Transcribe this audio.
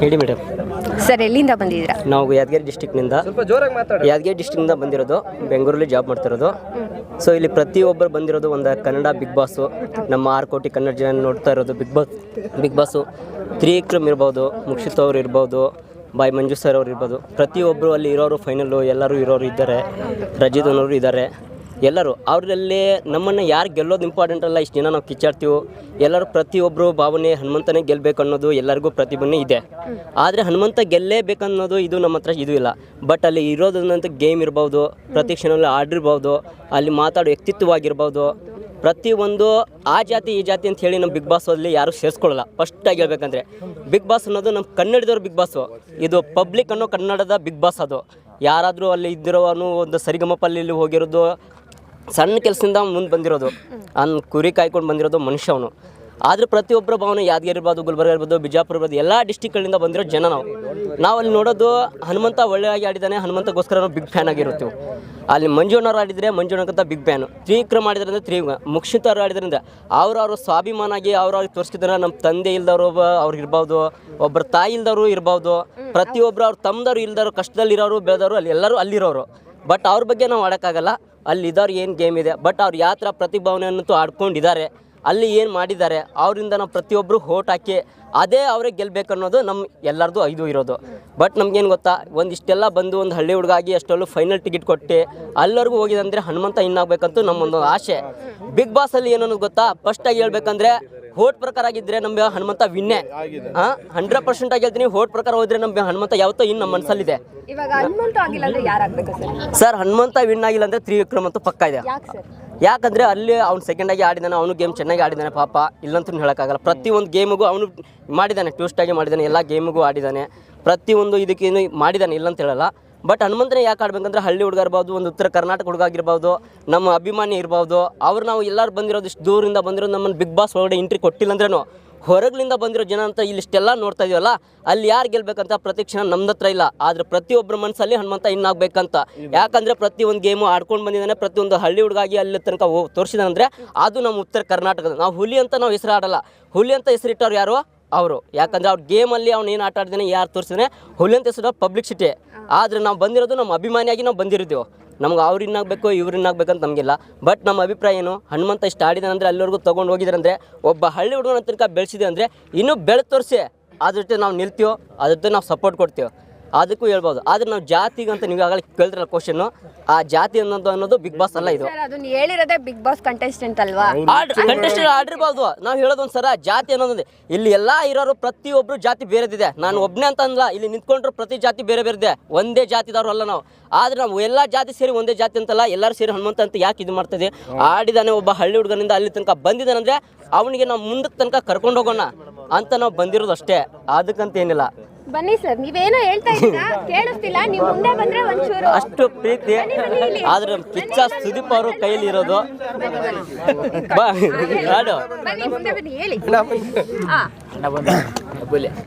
ಹೇಳಿ madam. Sir ಎಲ್ಲಿಂದ ಬಂದಿದ್ದೀರಾ? ನಾವು ಯಾದಗಿರಿ ಡಿಸ್ಟಿಕ್ನಿಂದ ಯಾದಗಿರಿ ಡಿಸ್ಟಿಕ್ನಿಂದ ಬಂದಿರೋದು ಬೆಂಗಳೂರಲ್ಲಿ ಜಾಬ್ ಮಾಡ್ತಿರೋದು. ಸೊ ಇಲ್ಲಿ ಪ್ರತಿಯೊಬ್ಬರು ಬಂದಿರೋದು ಒಂದು ಕನ್ನಡ ಬಿಗ್ ಬಾಸು ನಮ್ಮ ಆರು ಕೋಟಿ ಕನ್ನಡ ಜನ ನೋಡ್ತಾ ಇರೋದು big boss big boss. Trivikram ಇರ್ಬೋದು ಮುಕ್ಷಿತ್ ಅವ್ರು ಇರ್ಬೋದು ಬಾಯ್ ಮಂಜು ಸರ್ ಅವ್ರು ಇರ್ಬೋದು. ಪ್ರತಿಯೊಬ್ಬರು ಅಲ್ಲಿ ಇರೋರು ಫೈನಲ್ಲು ಎಲ್ಲರೂ ಇರೋರು ಇದ್ದಾರೆ. ರಜಿತ್ ಅನ್ನೋರು ಇದ್ದಾರೆ. ಎಲ್ಲರೂ ಅವರಲ್ಲೇ ನಮ್ಮನ್ನು ಯಾರು ಗೆಲ್ಲೋದು ಇಂಪಾರ್ಟೆಂಟ್ ಅಲ್ಲ, ಇಷ್ಟು ದಿನ ನಾವು ಕಿಚ್ಚಾಡ್ತೀವಿ, ಎಲ್ಲರೂ ಪ್ರತಿಯೊಬ್ಬರು ಭಾವನೆ ಹನುಮಂತನೇ ಗೆಲ್ಲಬೇಕು ಅನ್ನೋದು ಎಲ್ಲರಿಗೂ ಪ್ರತಿಭೆ ಇದೆ. ಆದರೆ ಹನುಮಂತ ಗೆಲ್ಲೇಬೇಕನ್ನೋದು ಇದು ನಮ್ಮ ಹತ್ರ ಇದು ಇಲ್ಲ. ಬಟ್ ಅಲ್ಲಿ ಇರೋದಂತ ಗೇಮ್ ಇರ್ಬೋದು, ಪ್ರತಿ ಕ್ಷಣದಲ್ಲಿ ಆಡಿರ್ಬೋದು, ಅಲ್ಲಿ ಮಾತಾಡೋ ವ್ಯಕ್ತಿತ್ವವಾಗಿರ್ಬೋದು, ಪ್ರತಿಯೊಂದು ಆ ಜಾತಿ, ಈ ಜಾತಿ ಅಂತ ಹೇಳಿ ನಮ್ಮ ಬಿಗ್ ಬಾಸ್ ಅಲ್ಲಿ ಯಾರು ಸೇರಿಸ್ಕೊಳ್ಳಲ್ಲ. ಫಸ್ಟಾಗಿ ಹೇಳ್ಬೇಕಂದ್ರೆ ಬಿಗ್ ಬಾಸ್ ಅನ್ನೋದು ನಮ್ಮ ಕನ್ನಡದವ್ರ ಬಿಗ್ ಬಾಸು ಇದು ಪಬ್ಲಿಕ್ ಅನ್ನೋ ಕನ್ನಡದ ಬಿಗ್ ಬಾಸ್ ಅದು. ಯಾರಾದರೂ ಅಲ್ಲಿ ಇದ್ದಿರೋನು ಒಂದು ಸರಿಗಮಪಲ್ಲಿ ಹೋಗಿರೋದು ಸಣ್ಣ ಕೆಲಸದಿಂದ ಮುಂದೆ ಬಂದಿರೋದು. ಅನ್ ಕುರಿ ಕಾಯ್ಕೊಂಡು ಬಂದಿರೋದು ಮನುಷ್ಯ ಅವನು. ಆದರೆ ಪ್ರತಿಯೊಬ್ಬರ ಭಾವನೆ ಯಾದಗಿರಿ ಇರ್ಬೋದು, ಗುಲ್ಬರ್ಗ ಇರ್ಬೋದು, ಬಿಜಾಪುರ ಇರ್ಬೋದು, ಎಲ್ಲ ಡಿಸ್ಟಿಕ್ಗಳಿಂದ ಬಂದಿರೋ ಜನ ನಾವು. ನಾವು ಅಲ್ಲಿ ನೋಡೋದು ಹನುಮಂತ ಒಳ್ಳೆಯಾಗಿ ಆಡಿದ್ದಾನೆ ಹನುಮಂತಗೋಸ್ಕರ ನಾವು ಬಿಗ್ ಫ್ಯಾನ್ ಆಗಿರ್ತೀವಿ ಅಲ್ಲಿ ಮಂಜುಣ್ಣವ್ರು ಆಡಿದರೆ ಮಂಜುಣ್ಣಕ್ಕಿಂತ ಬಿಗ್ ಫ್ಯಾನು ತ್ರಿವಿಕ್ರಮ್ ಆಡಿದ್ರೆ ಅಂದರೆ ತ್ರಿವಿಕ್ರಮ ಮುಕ್ಷಿತ್ ಅವ್ರು ಆಡಿದ್ರಿಂದ ಅವ್ರವ್ರ ಸ್ವಾಭಿಮಾನ ಆಗಿ ಅವ್ರವ್ರಿಗೆ ತೋರಿಸ್ತಿದ್ದಾರೆ ನಮ್ಮ ತಂದೆ ಇಲ್ದವರು ಅವ್ರು ಇರ್ಬೋದು ಒಬ್ಬರ ತಾಯಿ ಇಲ್ದವರು ಇರ್ಬೋದು. ಪ್ರತಿಯೊಬ್ಬರು ಅವ್ರು ತಮ್ಮದವ್ರು ಇಲ್ದವರು, ಕಷ್ಟದಲ್ಲಿರೋರು, ಬೆಳೆದವರು, ಅಲ್ಲಿ ಎಲ್ಲರೂ ಅಲ್ಲಿರೋರು. ಬಟ್ ಅವ್ರ ಬಗ್ಗೆ ನಾವು ಆಡೋಕ್ಕಾಗಲ್ಲ. ಅಲ್ಲಿ ಇದ್ದವ್ರು ಏನು ಗೇಮ್ ಇದೆ ಬಟ್ ಅವ್ರು ಯಾವ ಥರ ಪ್ರತಿಭಾವನೆಯನ್ನಂತೂ ಆಡ್ಕೊಂಡಿದ್ದಾರೆ. ಅಲ್ಲಿ ಏನು ಮಾಡಿದ್ದಾರೆ, ಅವರಿಂದ ನಾವು ಪ್ರತಿಯೊಬ್ಬರು ಹೋಟ್ ಹಾಕಿ ಅದೇ ಅವರೇ ಗೆಲ್ಬೇಕು ಅನ್ನೋದು ನಮ್ಮ ಎಲ್ಲರದು ಐದು ಇರೋದು. ಬಟ್ ನಮ್ಗೇನು ಗೊತ್ತಾ ಒಂದಿಷ್ಟೆಲ್ಲ ಬಂದು ಒಂದು ಹಳ್ಳಿ ಹುಡುಗಾಗಿ ಅಷ್ಟೊಂದು ಫೈನಲ್ ಟಿಕೆಟ್ ಕೊಟ್ಟು ಹೋಗಿದೆ ಅಂದರೆ ಹನುಮಂತ ಇನ್ನಾಗಬೇಕಂತೂ ನಮ್ಮೊಂದು ಆಸೆ. ಬಿಗ್ ಬಾಸಲ್ಲಿ ಏನನ್ನೋದು ಗೊತ್ತಾ ಫಸ್ಟಾಗಿ ಹೇಳ್ಬೇಕಂದ್ರೆ ಹೋಟ್ ಪ್ರಕಾರ ಆಗಿದ್ರೆ ನಮ್ಗೆ ಹನುಮಂತ ವಿನ್ನೆ ಹಾಂ ಹಂಡ್ರೆಡ್ ಪರ್ಸೆಂಟ್ ಆಗಿ ಹೇಳ್ತೀನಿ ಹೋಟ್ ಪ್ರಕಾರ ಹೋದ್ರೆ ನಮ್ಗೆ ಹನುಮಂತ ಯಾವತ್ತೋ ಇನ್ನು ನಮ್ಮ ಮನಸ್ಸಲ್ಲಿದೆ ಇವಾಗ ಹನುಮಂತ ಆಗಿಲ್ಲ ಅಂದ್ರೆ ಯಾರಾಗ್ಬೇಕು ಸರ್? ಸರ್ ಹನುಮಂತ ವಿನ್ ಆಗಿಲ್ಲ ಅಂದ್ರೆ ತ್ರಿವಿಕ್ರಮ್ ಅಂತೂ ಪಕ್ಕ ಇದೆ. ಯಾಕಂದ್ರೆ ಸರ್? ಯಾಕಂದರೆ ಅಲ್ಲಿ ಅವ್ನು ಸೆಕೆಂಡಾಗಿ ಆಡಿದಾನೆ ಅವನು ಗೇಮ್ ಚೆನ್ನಾಗಿ ಆಡಿದಾನೆ ಪಾಪ. ಇಲ್ಲಂತೂ ಹೇಳೋಕ್ಕಾಗಲ್ಲ. ಪ್ರತಿಯೊಂದು ಗೇಮಿಗೂ ಅವನು ಮಾಡಿದ್ದಾನೆ ಟ್ಯೂಸ್ಟಾಗಿ ಮಾಡಿದ್ದಾನೆ ಎಲ್ಲ ಗೇಮಿಗೂ ಆಡಿದ್ದಾನೆ ಪ್ರತಿಯೊಂದು ಇದಕ್ಕೇನು ಮಾಡಿದ್ದಾನೆ ಇಲ್ಲಂತ ಹೇಳಲ್ಲ. ಬಟ್ ಹನುಮಂತನೇ ಯಾಕೆ ಆಡ್ಬೇಕಂದ್ರೆ ಹಳ್ಳಿ ಹುಡುಗ ಇರ್ಬೋದು, ಒಂದು ಉತ್ತರ ಕರ್ನಾಟಕ ಹುಡುಗ ಆಗಿರ್ಬೋದು, ನಮ್ಮ ಅಭಿಮಾನಿ ಇರ್ಬೋದು, ಅವ್ರು ನಾವು ಎಲ್ಲರೂ ಬಂದಿರೋದು ಇಷ್ಟು ದೂರಿಂದ ಬಂದಿರೋದು ನಮ್ಮನ್ನು ಬಿಗ್ ಬಾಸ್ ಒಳಗಡೆ ಎಂಟ್ರಿ ಕೊಟ್ಟಿಲ್ಲ ಅಂದ್ರೂ ಹೊರಗ್ಲಿಂದ ಬಂದಿರೋ ಜನ ಅಂತ ಇಲ್ಲಿ ಇಷ್ಟೆಲ್ಲ ನೋಡ್ತಾ ಇದೀವಲ್ಲ, ಅಲ್ಲಿ ಯಾರು ಗೆಲ್ಬೇಕಂತ ಪ್ರತಿ ಕ್ಷಣ ನಮ್ದು ಹತ್ರ ಇಲ್ಲ. ಆದ್ರೆ ಪ್ರತಿಯೊಬ್ಬರ ಮನಸ್ಸಲ್ಲಿ ಹನುಮಂತ ಇನ್ನಾಗಬೇಕಂತ. ಯಾಕಂದ್ರೆ ಪ್ರತಿಯೊಂದು ಗೇಮು ಆಡ್ಕೊಂಡು ಬಂದಿದ್ದಾನೆ, ಪ್ರತಿಯೊಂದು ಹಳ್ಳಿ ಹುಡುಗಾಗಿ ಅಲ್ಲಿ ತನಕ ತೋರಿಸಿದಾನಂದರೆ ಅದು ನಮ್ಮ ಉತ್ತರ ಕರ್ನಾಟಕದ. ನಾವು ಹುಲಿ ಅಂತ ನಾವು ಹೆಸರು ಆಡಲ್ಲ ಹುಲಿ ಅಂತ ಹೆಸರಿಟ್ಟವ್ರು ಯಾರು? ಅವರು. ಯಾಕಂದ್ರೆ ಅವ್ರ ಗೇಮಲ್ಲಿ ಅವ್ನು ಏನು ಆಟ ಆಡಿದಾನೆ ಯಾರು ತೋರಿಸಿದ್ರೆ ಹುಲಿಯಂತ ಪಬ್ಲಿಕ್ ಸಿಟಿ ಆದರೆ ನಾವು ಬಂದಿರೋದು ನಮ್ಮ ಅಭಿಮಾನಿಯಾಗಿ ನಾವು ಬಂದಿರ್ತೀವಿ ನಮ್ಗೆ ಅವ್ರಿನ್ನಾಗಬೇಕು ಇವ್ರಿನ್ನಾಗಬೇಕಂತ ನಮಗಿಲ್ಲ. ಬಟ್ ನಮ್ಮ ಅಭಿಪ್ರಾಯ ಏನು? ಹನುಮಂತ ಇಷ್ಟ ಆಡಿದಾನಂದ್ರೆ ಅಲ್ಲಿವರೆಗೂ ತೊಗೊಂಡು ಹೋಗಿದ್ರಂದ್ರೆ, ಒಬ್ಬ ಹಳ್ಳಿ ಹುಡುಗನ ತನಕ ಬೆಳೆಸಿದೆ ಅಂದರೆ ಇನ್ನೂ ಬೆಳೆ ತೋರಿಸಿ. ಅದ್ರ ಜೊತೆ ನಾವು ನಿಲ್ತೀವೋ, ಅದ್ರ ಜೊತೆ ನಾವು ಸಪೋರ್ಟ್ ಕೊಡ್ತೀವಿ. ಅದಕ್ಕೂ ಹೇಳ್ಬೋದು. ಆದ್ರೆ ನಾವು ಜಾತಿಗಂತ ನೀವು ಆಗಲಿ ಕೇಳಿದ್ರಲ್ಲ ಕ್ವಶನ್ ಆ ಜಾತಿ ಅನ್ನೋದು ಅನ್ನೋದು ಬಿಗ್ ಬಾಸ್ ಅಲ್ಲ ಇದು. ಸರ್ ಅದನ್ನ ಹೇಳಿರೋದೇ ಬಿಗ್ ಬಾಸ್ ಕಂಟೆಸ್ಟೆಂಟ್ ಅಲ್ವಾ? ಕಂಟೆಸ್ಟೆಂಟ್ ಆಡಿರ್ಬೋದು. ನಾವು ಹೇಳೋದು ಒಂದ್ಸರ ಜಾತಿ ಅನ್ನೋದು ಇಲ್ಲಿ ಎಲ್ಲ ಇರೋರು ಪ್ರತಿಯೊಬ್ರು ಜಾತಿ ಬೇರೆದಿದೆ. ನಾನು ಒಬ್ಬನೇ ಅಂತ ಅಂದ್ಲ ಇಲ್ಲಿ ನಿಂತ್ಕೊಂಡ್ರು ಪ್ರತಿ ಜಾತಿ ಬೇರೆ ಬೇರೆ ಇದೆ ಒಂದೇ ಜಾತಿದವ್ರು ಅಲ್ಲ ನಾವು. ಆದ್ರೆ ನಾವು ಎಲ್ಲ ಜಾತಿ ಸೇರಿ ಒಂದೇ ಜಾತಿ ಅಂತಲ್ಲ ಎಲ್ಲರೂ ಸೇರಿ ಹನುಮಂತ ಅಂತ ಯಾಕೆ ಇದು ಮಾಡ್ತದೆ ಆಡಿದಾನೆ ಒಬ್ಬ ಹಳ್ಳಿ ಹುಡುಗನಿಂದ ಅಲ್ಲಿ ತನಕ ಬಂದಿದ್ದಾನಂದ್ರೆ ಅವನಿಗೆ ನಾವು ಮುಂದಕ್ಕೆ ತನಕ ಕರ್ಕೊಂಡು ಹೋಗೋಣ ಅಂತ ನಾವು ಬಂದಿರೋದು ಅಷ್ಟೇ. ಅದಕ್ಕಂತ ಏನಿಲ್ಲ. ಬನ್ನಿ ಸರ್ ನೀವೇನೋ ಹೇಳ್ತಾ ಇದ್ದೀರಾ? ಕೇಳಿಸ್ತಿಲ್ಲ ನೀವು ಮುಂದೆ ಬಂದ್ರೆ ಒಂಚೂರು. ಅಷ್ಟು ಪ್ರೀತಿ. ಆದ್ರೆ ಕಿಚ್ಚ ಸುದೀಪ್ ಅವರು ಕೈಲಿ ಇರೋದು ಬಾ ನಾಡು ಬನ್ನಿ ಮುಂದೆ ಬನ್ನಿ ಹೇಳಿ. ಹಾ